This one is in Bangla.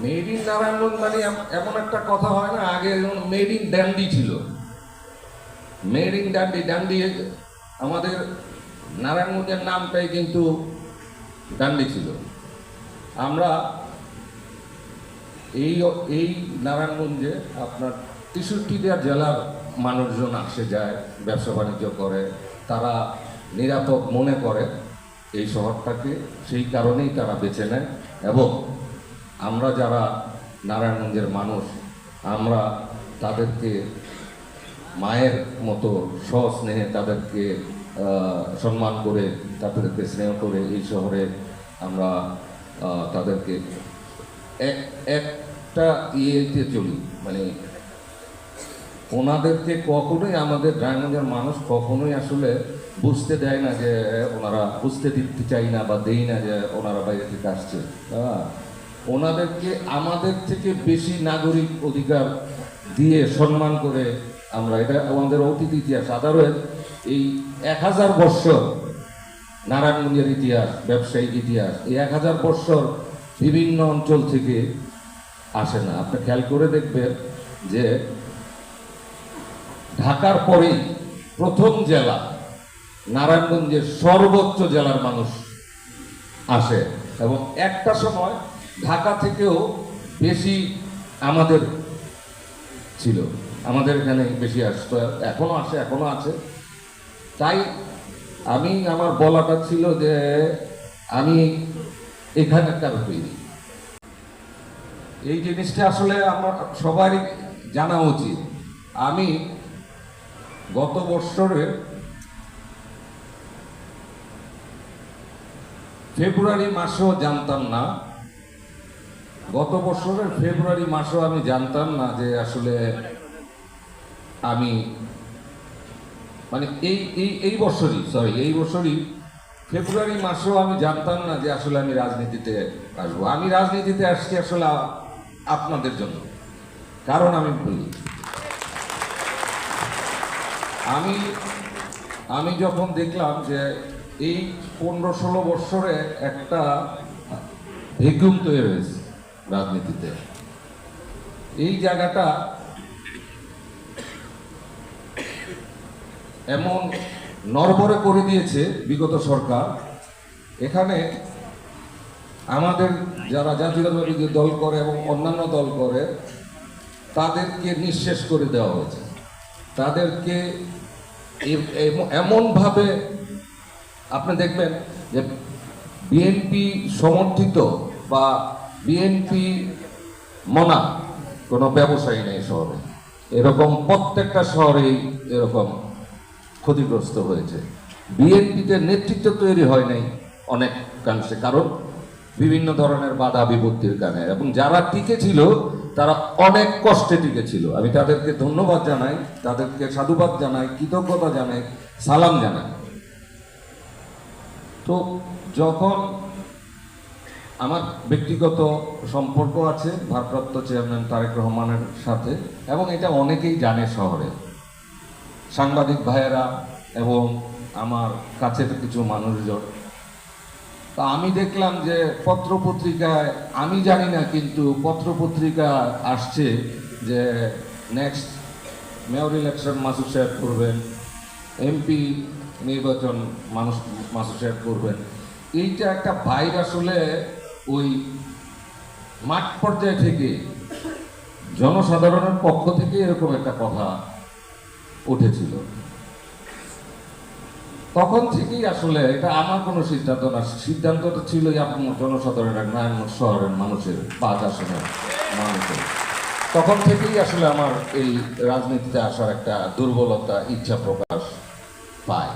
মেড ইন নারায়ণগঞ্জ মানে এম- এমন একটা কথা হয় না, আগে যেমন মেড ইন ড্যান্ডি ছিল। মেড ইন ড্যান্ডি ড্যান্ডি আমাদের নারায়ণগঞ্জের নামটাই কিন্তু ডান্ডি ছিল। আমরা এই এই নারায়ণগঞ্জে আপনার তেষট্টিটা জেলার মানুষজন আসে, যায়, ব্যবসা বাণিজ্য করে, তারা নিরাপদ মনে করে এই শহরটাকে, সেই কারণেই তারা বেছে নেয়। এবং আমরা যারা নারায়ণগঞ্জের মানুষ, আমরা তাদেরকে মায়ের মতো স্নেহে তাদেরকে সম্মান করে, তাদেরকে স্নেহ করে এই শহরে আমরা তাদেরকে এক, একটা ইয়েতে চলি। মানে ওনাদেরকে কখনোই আমাদের রায়গঞ্জের মানুষ কখনোই আসলে বুঝতে দেয় না যে ওনারা বুঝতে দিতে চাই না বা দেই না যে, ওনারা বাইরে থেকে আসছে। হ্যাঁ ওনাদেরকে আমাদের থেকে বেশি নাগরিক অধিকার দিয়ে সম্মান করে আমরা। এটা আমাদের অতীত ইতিহাস। সাধারণ এই এক হাজার বৎসর নারায়ণগঞ্জের ইতিহাস, ব্যবসায়িক ইতিহাস, এই এক হাজার বৎসর বিভিন্ন অঞ্চল থেকে আসে না। আপনি খেয়াল করে দেখবেন যে ঢাকার পরেই প্রথম জেলা নারায়ণগঞ্জের সর্বোচ্চ জেলার মানুষ আসে। এবং একটা সময় ঢাকা থেকেও বেশি আমাদের ছিল। আমাদের এখানে বেশি আসতো। এখনও আসে, এখনও আছে। তাই আমি, আমার বলাটা ছিল যে আমি এখানকার হইনি এই জিনিসটা আসলে আমার, সবারই জানা উচিত। আমি গত বৎসরে ফেব্রুয়ারি মাসেও জানতাম না গত বছরের ফেব্রুয়ারি মাসেও আমি জানতাম না যে আসলে আমি মানে এই এই এই বছরই সরি এই বছরই ফেব্রুয়ারি মাসেও আমি জানতাম না যে আসলে আমি রাজনীতিতে আসব। আমি রাজনীতিতে আসছি আসলে আপনাদের জন্য, কারণ আমি বলি আমি আমি যখন দেখলাম যে এই পনেরো ষোলো বৎসরে একটা ভেকুম তৈরি হয়েছে রাজনীতিতে। এই জায়গাটা এমন নরবরে করে দিয়েছে বিগত সরকার। এখানে আমাদের যারা জাতীয়তাবাদী দল করে এবং অন্যান্য দল করে, তাদেরকে নিঃশেষ করে দেওয়া হয়েছে। তাদেরকে এমনভাবে আপনি দেখবেন যে বিএনপি সমর্থিত বা বিএনপি মনা, কোনো ব্যবসায়ী নেই শহরে। এরকম প্রত্যেকটা শহরেই এরকম ক্ষতিগ্রস্ত হয়েছে। বিএনপিতে নেতৃত্ব তৈরি হয় নাই অনেক কাংশে, কারণ বিভিন্ন ধরনের বাধা বিপত্তির কারণে। এবং যারা টিকে ছিল, তারা অনেক কষ্টে টিকে ছিল। আমি তাদেরকে ধন্যবাদ জানাই, তাদেরকে সাধুবাদ জানাই, কৃতজ্ঞতা জানাই, সালাম জানাই। তো যখন আমার ব্যক্তিগত সম্পর্ক আছে, ভারপ্রাপ্ত চেয়ারম্যান তারেক রহমানের সাথে, এবং এটা অনেকেই জানে শহরে। সাংবাদিক ভাইয়েরা এবং আমার কাছের কিছু মানুষজন। তা আমি দেখলাম যে পত্রপত্রিকায়, আমি জানি না কিন্তু পত্রপত্রিকা আসছে যে নেক্সট মেয়র ইলেকশন মাসুদ সাহেব করবেন এমপি নির্বাচন মানুষ মাসুদ সাহেব করবেন। এইটা একটা বাইর আসলে ওই মাঠ পর্যায় থেকে জনসাধারণের পক্ষ থেকে এরকম একটা কথা উঠেছিল। তখন থেকেই আসলে এটা আমার কোনো সিদ্ধান্ত না, সিদ্ধান্তটা ছিল আপনার জনসাধারণের নারায়ণগঞ্জ শহরের মানুষের পাঁচ আসনের মানুষের। তখন থেকেই আসলে আমার এই রাজনীতিতে আসার একটা দুর্বলতা, ইচ্ছা প্রকাশ পায়।